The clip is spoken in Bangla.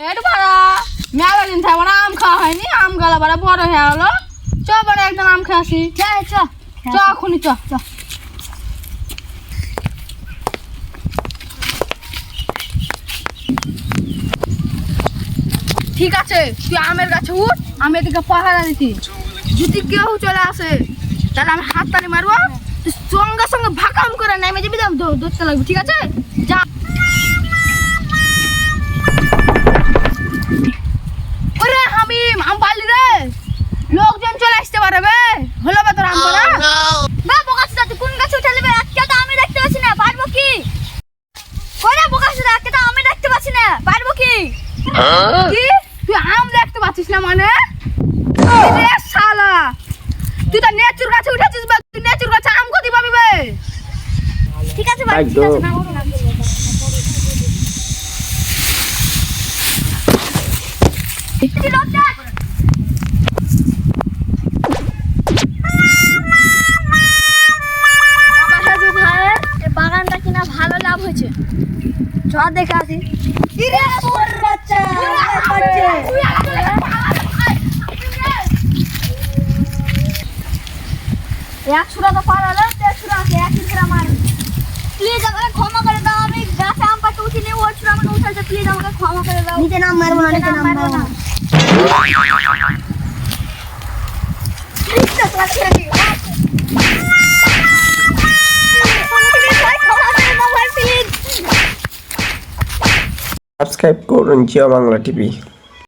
একটু বাড়া মেলা দিন থাকব না আম খাওয়া হয়নি আম গালা বাড়া বড় হয়ে চ বাড়া একদম আম খেয়ে আসি। চ চ। চ এখনই চ চ। ঠিক আছে তুই আমের গাছে উঠ আমি এদিকে পাহারা দিতি যদি কেউ চলে আসে তাহলে আমি হাত তালি মারবো সঙ্গে সঙ্গে ভাকাম করে নেমে যাবি তো দৌ- দৌড়তে লাগবে ঠিক আছে? যা ওরে হামিম আম পারলি রে লোকজন চলে আসতে পারে বে হলো বা তোর আম পাড়া বা বোকাসুদা তুই কোন গাছে উঠে নেবে আজকে তো আমি দেখতে পাচ্ছি না পারব কি কইরা বোকাসুদা আজকে তো আমি দেখতে পাচ্ছি না পারব কি কি? তুই আম দেখতে পাচ্ছিস না মানে? রে শালা? তুই তো নেচুর গাছে উঠেছিস বে তুই নেচুর গাছে আম কোথায় পাবি বে? ঠিক আছে ভাই ঠিক আছে না আমার লাভ হয়েছে। চ দেখে আসি। ইরে সোর বাচ্চা এক সুরা তো পার হলো তে সুরা আছে এক সুরা মার প্লিজ আমাকে ক্ষমা করে দাও আমি গাছে আম পাতে উঠিনি ওর সুরা আমাকে উঠাইছে প্লিজ আমাকে ক্ষমা করে দাও। নিচে নাম মারবো না নিচে নাম মারবো না। সাবস্ক্রাইব করুন জিও বাংলা টিভি।